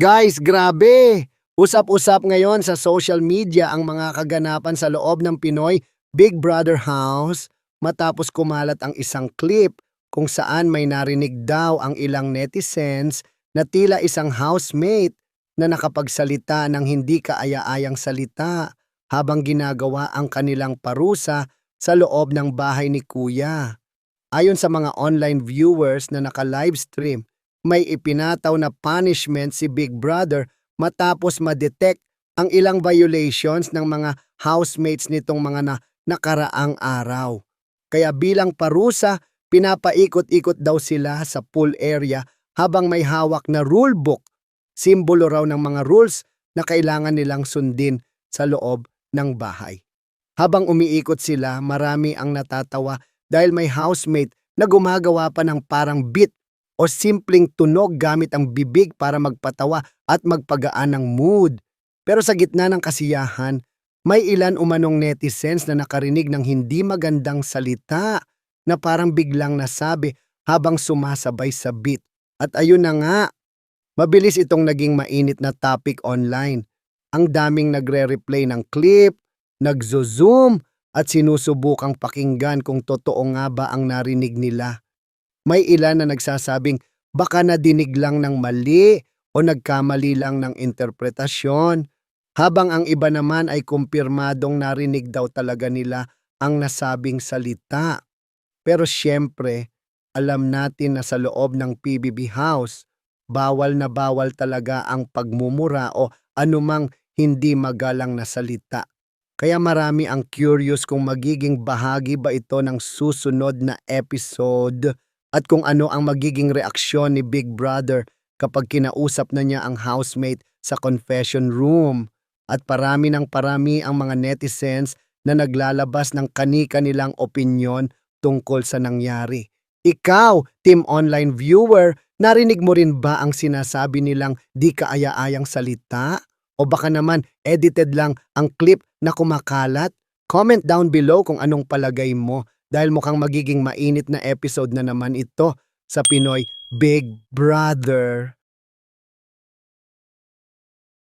Guys, grabe! Usap-usap ngayon sa social media ang mga kaganapan sa loob ng Pinoy Big Brother House matapos kumalat ang isang clip kung saan may narinig daw ang ilang netizens na tila isang housemate na nakapagsalita ng hindi kaaya-ayang salita habang ginagawa ang kanilang parusa sa loob ng bahay ni Kuya. Ayon sa mga online viewers na naka-livestream, may ipinataw na punishment si Big Brother matapos ma-detect ang ilang violations ng mga housemates nitong mga na nakaraang araw. Kaya bilang parusa, pinapaikot-ikot daw sila sa pool area habang may hawak na rule book, simbolo raw ng mga rules na kailangan nilang sundin sa loob ng bahay. Habang umiikot sila, marami ang natatawa dahil may housemate na gumagawa pa ng parang beat o simpleng tunog gamit ang bibig para magpatawa at magpagaan ng mood. Pero sa gitna ng kasiyahan, may ilan umanong netizens na nakarinig ng hindi magandang salita na parang biglang nasabi habang sumasabay sa beat. At ayun na nga, mabilis itong naging mainit na topic online. Ang daming nagre-replay ng clip, nagzo-zoom, at sinusubukang pakinggan kung totoo nga ba ang narinig nila. May ilan na nagsasabing baka nadinig lang ng mali o nagkamali lang ng interpretasyon, habang ang iba naman ay kumpirmadong narinig daw talaga nila ang nasabing salita. Pero siyempre, alam natin na sa loob ng PBB House, bawal na bawal talaga ang pagmumura o anumang hindi magalang na salita. Kaya marami ang curious kung magiging bahagi ba ito ng susunod na episode at kung ano ang magiging reaksyon ni Big Brother kapag kinausap na niya ang housemate sa confession room. At parami ng parami ang mga netizens na naglalabas ng kani-kanilang opinyon tungkol sa nangyari. Ikaw, team online viewer, narinig mo rin ba ang sinasabi nilang di kaaya-ayang salita? O baka naman edited lang ang clip na kumakalat? Comment down below kung anong palagay mo dahil mukhang magiging mainit na episode na naman ito sa Pinoy Big Brother.